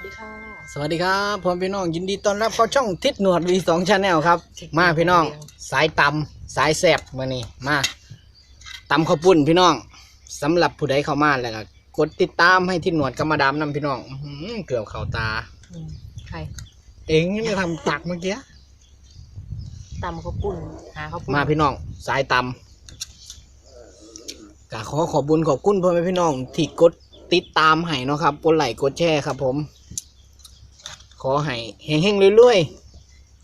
วัสดีค่ะ สวัสดีครับพ่อพี่น้องยินดีต้อนรับเข้าช่องทิศหนวดวีสองชาแนลครับ มาพี่น้อง สายตำสายแสบมานี่มาตำข้าวปุ้นพี่น้องสำหรับผู้ใดเข้ามาแล้วก็กดติดตามให้ทิศหนวดกำมาดามนำพี่น้องอื้อหือเกือบเข้าตาอืมใครเองนี่ทำตักเมื่อกี้ตำข้าวปุ้นหาข้าวปุ้นมาพี่น้อง สายตำก็ขอขอบบุญขอบคุณพ่อแม่พี่น้องที่กดติดตามให้เนาะครับกดไลค์กดแชร์ครับผม ขอให้เฮงๆรวย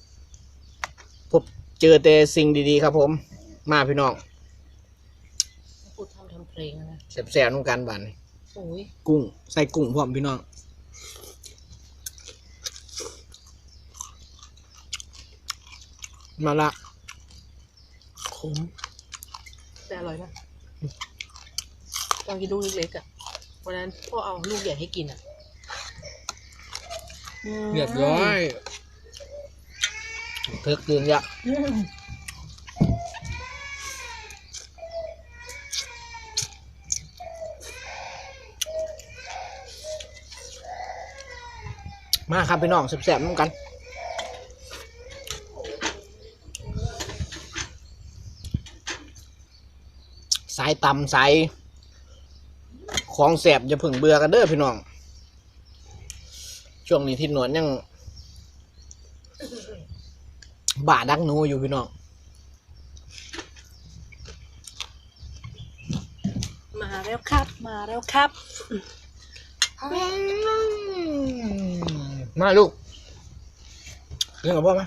ๆพบเจอแต่สิ่งดีๆครับผม มาพี่น้องพูดทำทำเพลงนะแซ่บๆน้ำกันบันโอ้ยกุ้ง ใส่กุ้งพร้อมพี่น้องมาละขมแต่อร่อยนะตอนกินลูกเล็กๆอะวันนั้นพ่อเอาลูกใหญ่ให้กินอะม เรียบร้อยเพิกตื่นยะมาครับพี่น้องแซ่บๆน้ำกันสายตำสายของแสบอย่าเพิ่งเบื่อกันเด้อพี่น้อง ช่วงนี้ที่หนวดยังบ่าดักหนูอยู่พี่น้องมาแล้วครับ มาแล้วครับ มาลูกเรื่องกับพ่อไหม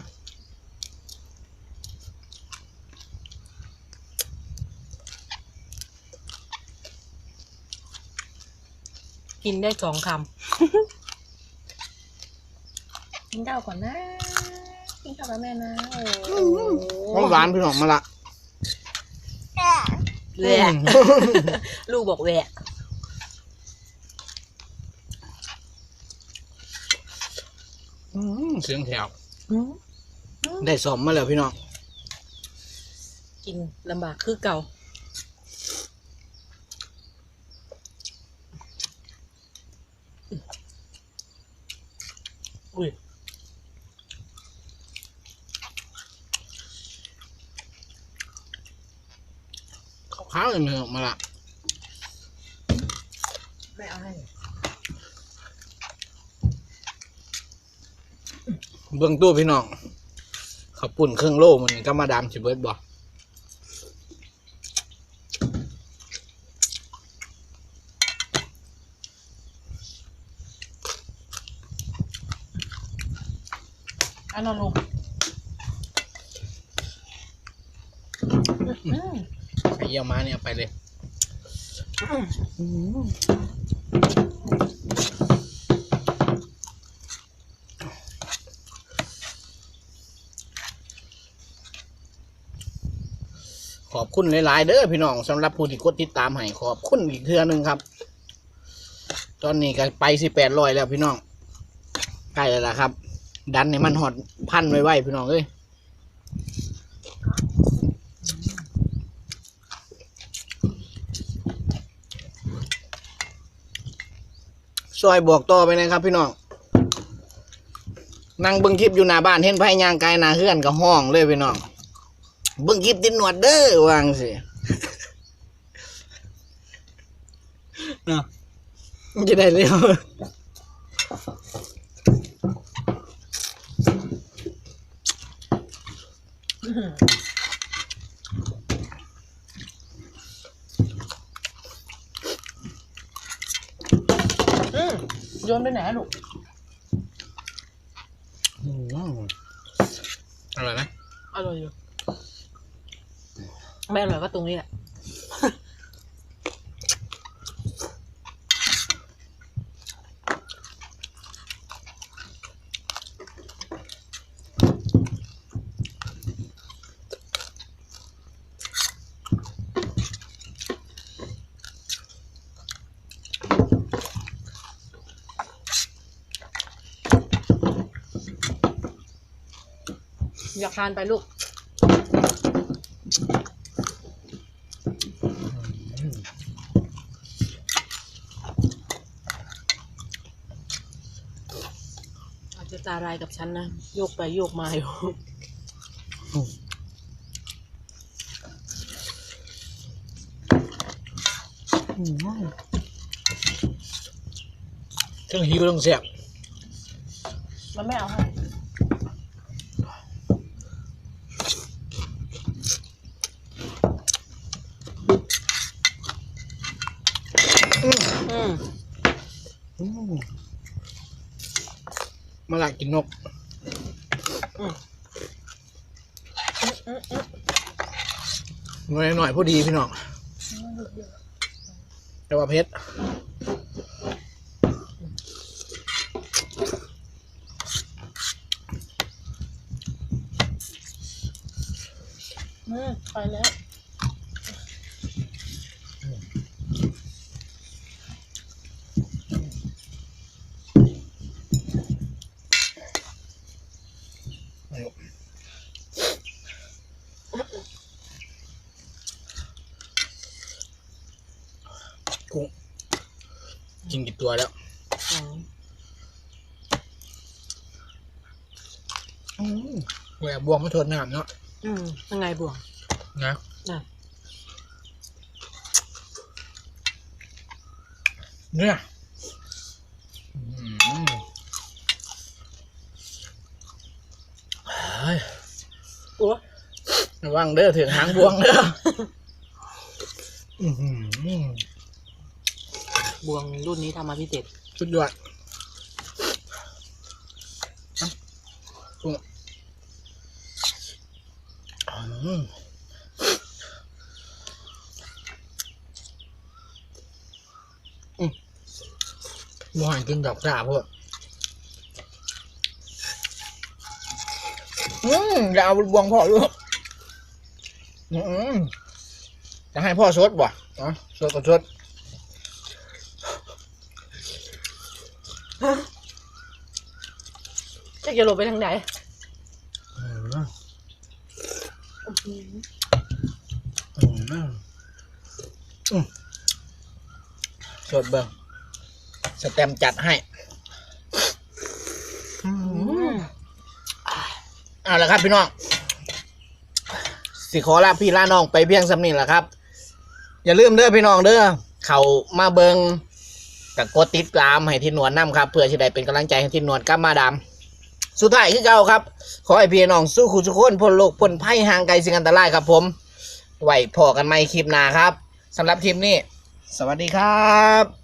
กินได้สองคำ กินข้าวก่อนนะ กินข้าวกับแม่นะโอ้โหของหวานพี่น้องมาละแหวะลูกบอกแหวะอืมเสียงแถวอืมได้สมมาแล้วพี่น้อง กินลำบากคือเก่า อุ้ย ขาวๆเลยพี่น้องมาละไม่เอาให้เบื้องตัวพี่น้องขับปุ่นเครื่องโล่มันก็มาดามสิเบิร์ดบ่อันนั้นลง ไอ้เยี่ยม้าเนี่ยไปเลย ขอบคุณหลายๆเด้อพี่น้องสำหรับผู้ที่กดติดตามให้ขอบคุณอีกเทื่อนึงครับ ตอนนี้ก็ไปสิแปดร้อยแล้วพี่น้องใกล้แล้วล่ะครับ ดันให้มันหอดพันไว้ๆพี่น้องเอ้ย ซอยบอกต่อไปนะครับ พี่น้องนั่งเบิ่งคลิปอยู่หน้าบ้านเห็นไผยางไกลหน้าเฮือนก็ห้องเลยพี่น้องเบิ่งคลิปติดหนวดเด้อวางสิเนาะมันจะได้เร็วอื โยนไปไหนอะลูกอืมอร่อยไหมอร่อยอยู่ไม่อร่อยก็ตรงนี้แหละ อยากทานไปลูกอจะตารายกับฉันนะ โยกไปโยกมาอยู่เครื่องหิวต้องเสียบมันไม่เอาให้ อืมมาละกินนกหน่อยหน่อยพอดีพี่น้องแต่ว่าเพชรอืมไปแล้ว กุ้งกินกี่ตัวแล้วอ๋อแหวกบวงไม่ทนน้ำเนาะอืมยังไงบ่วงนะน่ะเนี่ยอืมเฮ้ยโอ้ระวังเด้อถึงหางบวงเด้ออื้อหือ บ่วงรุ่นนี้ทำมาพิเศษสุดยอดกุ้งอืมอืมบ่ให้กินดอกสาพวกอืมอย่าเอาบวงพ่อลูกอืมจะให้พ่อสดบ่อ๋อสดก็สด จะจะหลบไปทางไหนสดเบิ่งสแตมจัดให้เอาละครับพี่น้อง สิขอลาพี่ลาน้องไปเพียงสำนี้แหละครับ อย่าลืมเด้อพี่น้องเด้อเขามาเบิง กับกดติดตามให้ทินนวลนำครับ เพื่อจะได้เป็นกำลังใจให้ทินนวลกลับมาดำสุดท้ายคือเก่าครับ ขอให้พี่น้องสู้คุณทุกคนพ้นโลกพ้นภัยห่างไกลสิ่งอันตรายครับ ผม ไว้พอกันไหมคลิปหน้าครับสำหรับคลิปนี้ สวัสดีครับ